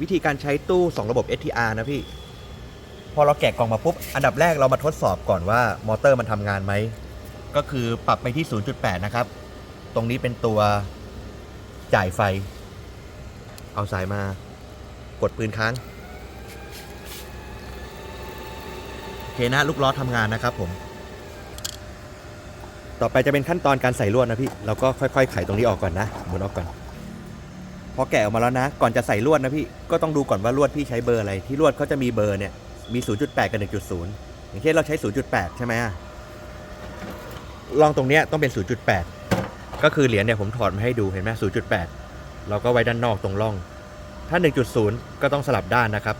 วิธีการใช้ตู้ 2 ระบบ STR นะพี่ พอเราแกะกล่องมาปุ๊บ อันดับแรกเรามาทดสอบก่อนว่ามอเตอร์มันทำงานไหม ก็คือปรับไปที่ 0.8 นะครับ ตรงนี้เป็นตัวจ่ายไฟ เอาสายมากดปืนค้าง โอเคนะ ลูกล้อทำงานนะครับผม ต่อไปจะเป็นขั้นตอนการใส่ลวดนะพี่ เราก็ค่อยๆไขตรงนี้ออกก่อนนะหมุนออกก่อน พอแกะออกมาแล้วนะ ก่อนจะใส่ลวดนะพี่ก็ต้องดูก่อนว่าลวดพี่ใช้เบอร์อะไรที่ลวดเขาจะมีเบอร์เนี่ยมี 0.8 กับ 1.0 อย่างเช่นเราใช้ 0.8 ใช่ไหมลองตรงเนี้ยต้องเป็น 0.8 ก็คือเหรียญเนี่ยผมถอดมาให้ดูเห็นไหม0.8 เราก็ไว้ด้านนอกตรงร่อง ถ้า 1.0 ก็ต้องสลับด้านนะครับ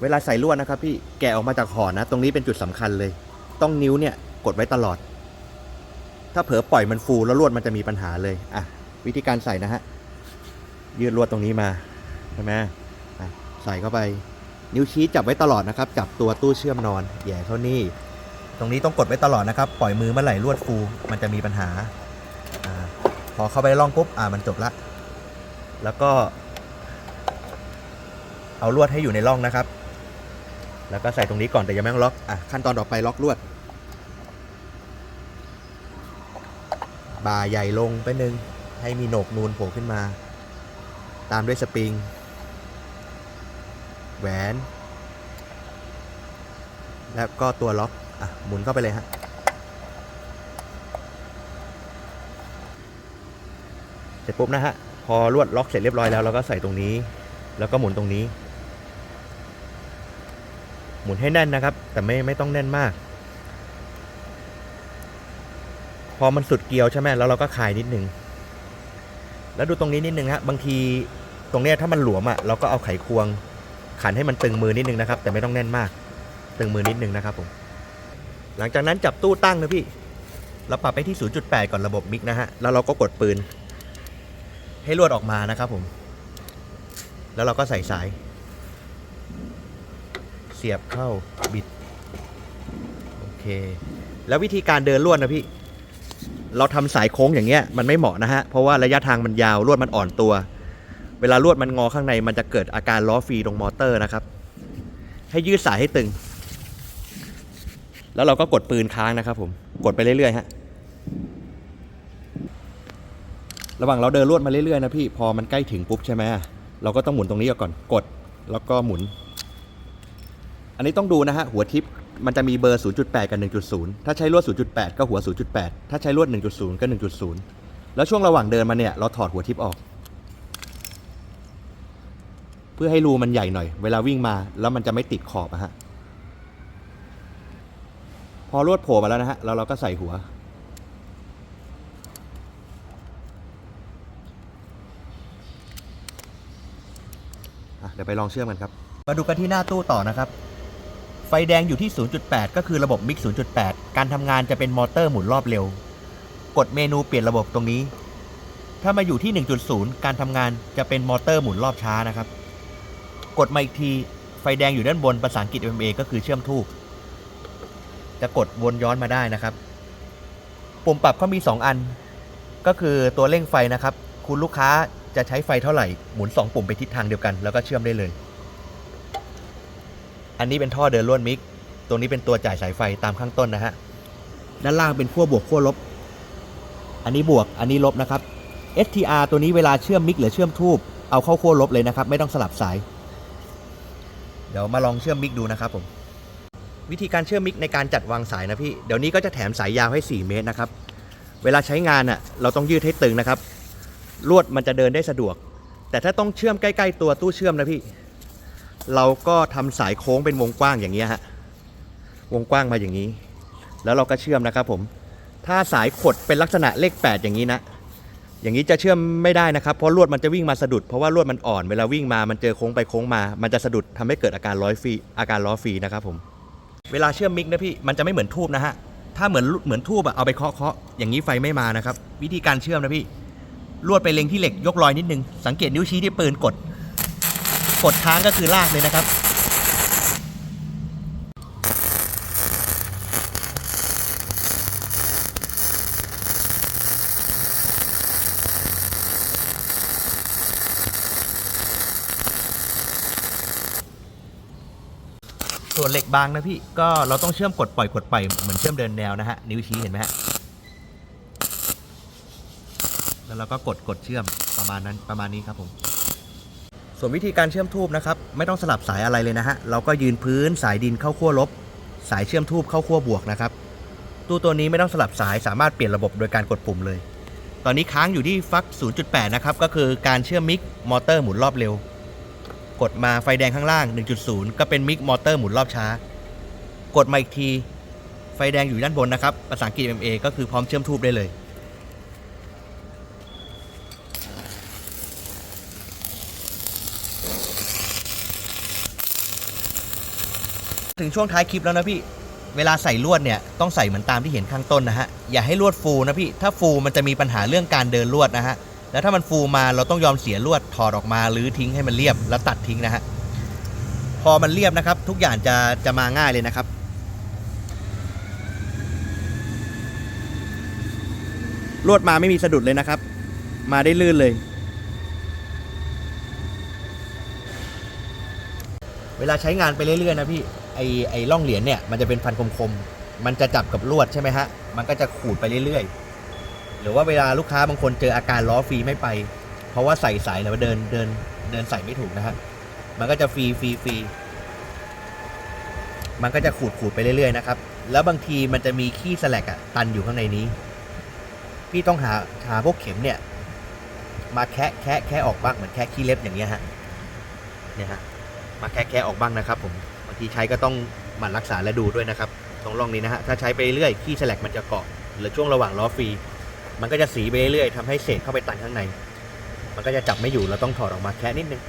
เวลาใส่ลวดนะครับพี่แกะออกมาจากห่อนะ ตรงนี้เป็นจุดสำคัญเลย ต้องนิ้วเนี่ยกดไว้ตลอด ถ้าเผลอปล่อยมันฟูแล้วลวดมันจะมีปัญหาเลยอะ วิธีการใส่นะฮะ ยืดลวดตรงนี้มาใช่ไหมใส่เข้าไป นิ้วชี้จับไว้ตลอดนะครับ จับตัวตู้เชื่อมนอนแย่เข้านี่ ตรงนี้ต้องกดไว้ตลอดนะครับ ปล่อยมือเมื่อไหร่ลวดฟู มันจะมีปัญหาอพอเข้าไปในร่องปุ๊บ อ่า มันจบละ แล้วก็ เอาลวดให้อยู่ในร่องนะครับ แล้วก็ใส่ตรงนี้ก่อนแต่ยังไม่ต้องล็อก อะ ขั้นตอนต่อไปล็อกลวดบ่าใหญ่ลงไปหนึ่ง ให้มีโหนกนูนโผล่ขึ้นมา ตามด้วยสปริง แหวน แล้วก็ตัวล็อกอะหมุนเข้าไปเลยฮะเสร็จปุ๊บนะฮะ พอลวดล็อกเสร็จเรียบร้อยแล้วเราก็ใส่ตรงนี้ แล้วก็หมุนตรงนี้ หมุนให้แน่นนะครับ แต่ไม่ไม่ต้องแน่นมาก พอมันสุดเกลียวใช่ไหมแล้วเราก็คลายนิดนึง แล้วดูตรงนี้นิดนึงฮะบางทีตรงเนี้ยถ้ามันหลวมอะเราก็เอาไขควงขันให้มันตึงมือนิดนึงนะครับ แต่ไม่ต้องแน่นมาก ตึงมือนิดนึงนะครับผมหลังจากนั้นจับตู้ตั้งนะพี่เราปรับไปที่ 0.8 ก่อนระบบมิกนะฮะแล้วเราก็กดปืน ให้ลวดออกมานะครับผม แล้วเราก็ใส่สาย เสียบเข้าบิด โอเค แล้ววิธีการเดินลวดนะพี่ เราทำสายโค้งอย่างเงี้ยมันไม่เหมาะนะฮะ เพราะว่าระยะทางมันยาวลวดมันอ่อนตัว เวลาลวดมันงอข้างในมันจะเกิดอาการล้อฟรีตรงมอเตอร์นะครับ ให้ยืดสายให้ตึง แล้วเราก็กดปืนค้างนะครับผม กดไปเรื่อยๆฮะ ระหว่างเราเดินลวดมาเรื่อยๆนะพี่ พอมันใกล้ถึงปุ๊บใช่ไหมเราก็ต้องหมุนตรงนี้ก่อน กด แล้วก็หมุน อันนี้ต้องดูนะฮะ หัวทิป มันจะมีเบอร์ 0.8 กับ 1.0 ถ้าใช้ลวด 0.8 ก็หัว 0.8 ถ้าใช้ลวด 1.0 ก็ 1.0 แล้วช่วงระหว่างเดินมาเนี่ย เราถอดหัวทิปออก เพื่อให้รูมันใหญ่หน่อย เวลาวิ่งมาแล้วมันจะไม่ติดขอบอะฮะ พอลวดโผล่มาแล้วนะฮะ แล้วเราก็ใส่หัว เดี๋ยวไปลองเชื่อมกันครับ มาดูกันที่หน้าตู้ต่อนะครับ ฟแดงอยู่ที่ 0.8 ก็คือระบบมิก0.8 การทำงานจะเป็นมอเตอร์หมุนรอบเร็ว กดเมนูเปลี่ยนระบบตรงนี้ ถ้ามาอยู่ที่ 1.0 การทำงานจะเป็นมอเตอร์หมุนรอบช้านะครับ กดมาอีกที ไฟแดงอยู่ด้านบนภาษาอังกฤษ MMA ก็คือเชื่อมทูบจะกดวนย้อนมาได้นะครับ ปุ่มปรับก็มี 2 อัน ก็คือตัวเร่งไฟนะครับ คุณลูกค้าจะใช้ไฟเท่าไหร่ หมุน 2 ปุ่มไปทิศทางเดียวกัน แล้วก็เชื่อมได้เลย อันนี้เป็นท่อเดินล้วนมิก ตรงนี้เป็นตัวจ่ายสายไฟตามข้างต้นนะฮะ ด้านล่างเป็นขั้วบวกขั้วลบ อันนี้บวก อันนี้ลบนะครับ STR ตัวนี้เวลาเชื่อมมิกหรือเชื่อมทูบเอาเข้าขั้วลบเลยนะครับ ไม่ต้องสลับสาย เดี๋ยวมาลองเชื่อมมิกดูนะครับผม วิธีการเชื่อมมิกในการจัดวางสายนะพี่ เดี๋ยวนี้ก็จะแถมสายยาวให้ 4 เมตรนะครับ เวลาใช้งานอะเราต้องยืดให้ตึงนะครับ ลวดมันจะเดินได้สะดวก แต่ถ้าต้องเชื่อมใกล้ ๆ ตัวตู้เชื่อมนะพี่ เราก็ทำสายโค้งเป็นวงกว้างอย่างเงี้ฮะวงกว้างมาอย่างนี้ แล้วเราก็เชื่อมนะครับผม ถ้าสายขดเป็นลักษณะเลข 8 อย่างนี้นะ อย่างนี้จะเชื่อมไม่ได้นะครับ เพราะลวดมันจะวิ่งมาสะดุด เพราะว่าลวดมันอ่อนเวลาวิ่งมา มันเจอโค้งไปโค้งมา มันจะสะดุดทำให้เกิดอาการร้อยฟรีอาการล้อฟรีนะครับผม เวลาเชื่อมมิกนะพี่ มันจะไม่เหมือนทูบนะฮะ ถ้าเหมือนเหมือนทูบอะเอาไปเคาะเคาะอย่างนี้ไฟไม่มานะครับ วิธีการเชื่อมนะพี่ ลวดไปเล็งที่เหล็กยกลอยนิดนึง สังเกตนิ้วชี้ที่ปืนกด กดค้างก็คือลากเลยนะครับ ส่วนเหล็กบางนะพี่ ก็เราต้องเชื่อมกดปล่อยกดปล่อยเหมือนเชื่อมเดินแนวนะฮะ นิ้วชี้เห็นไหมฮะแล้วเราก็กดกดเชื่อมประมาณนั้นประมาณนี้ครับผม ส่วนวิธีการเชื่อมทูบนะครับ ไม่ต้องสลับสายอะไรเลยนะฮะ เราก็ยืนพื้นสายดินเข้าขั้วลบ สายเชื่อมทูบเข้าขั้วบวกนะครับ ตู้ตัวนี้ไม่ต้องสลับสายสามารถเปลี่ยนระบบโดยการกดปุ่มเลย ตอนนี้ค้างอยู่ที่ฟัก 0.8 นะครับ ก็คือการเชื่อมมิกมอเตอร์หมุนรอบเร็ว กดมาไฟแดงข้างล่าง 1.0 ก็เป็นมิกมอเตอร์หมุนรอบช้า กดมาอีกที ไฟแดงอยู่ด้านบนนะครับ ภาษาอังกฤษ MA ก็คือพร้อมเชื่อมทูบได้เลย ถึงช่วงท้ายคลิปแล้วนะพี่ เวลาใส่ลวดเนี่ยต้องใส่เหมือนตามที่เห็นข้างต้นนะฮะ อย่าให้ลวดฟูนะพี่ ถ้าฟูมันจะมีปัญหาเรื่องการเดินลวดนะฮะ แล้วถ้ามันฟูมาเราต้องยอมเสียลวดถอดออกมาหรือทิ้งให้มันเรียบแล้วตัดทิ้งนะฮะ พอมันเรียบนะครับ ทุกอย่างจะจะมาง่ายเลยนะครับลวดมาไม่มีสะดุดเลยนะครับ มาได้ลื่นเลย เวลาใช้งานไปเรื่อยๆนะพี่ ไอไอร่องเหรียญเนี่ยมันจะเป็นฟันคมๆ มันจะจับกับลวดใช่ไหมฮะ มันก็จะขูดไปเรื่อยๆ หรือว่าเวลาลูกค้าบางคนเจออาการล้อฟรีไม่ไป เพราะว่าใส่สายแล้วเดินเดินเดินใส่ไม่ถูกนะฮะ มันก็จะฟรีฟรีฟรีมันก็จะขูดขูดไปเรื่อยๆนะครับ แล้วบางทีมันจะมีขี้สแลกอะตันอยู่ข้างในนี้ พี่ต้องหาหาพวกเข็มเนี่ย มาแคะแคะแคะออกบ้างเหมือนแคะขี้เล็บอย่างเงี้ยฮะ เนี่ยฮะ มาแคะแคะออกบ้างนะครับผม ทีใช้ก็ต้องหมั่นรักษาและดูด้วยนะครับ ตรงร่องนี้นะฮะ ถ้าใช้ไปเรื่อยขี้แฉลกมันจะเกาะหรือช่วงระหว่างล้อฟรี มันก็จะสีไปเรื่อยๆทำให้เศษเข้าไปตันข้างใน มันก็จะจับไม่อยู่เราต้องถอดออกมาแค่นิดนึง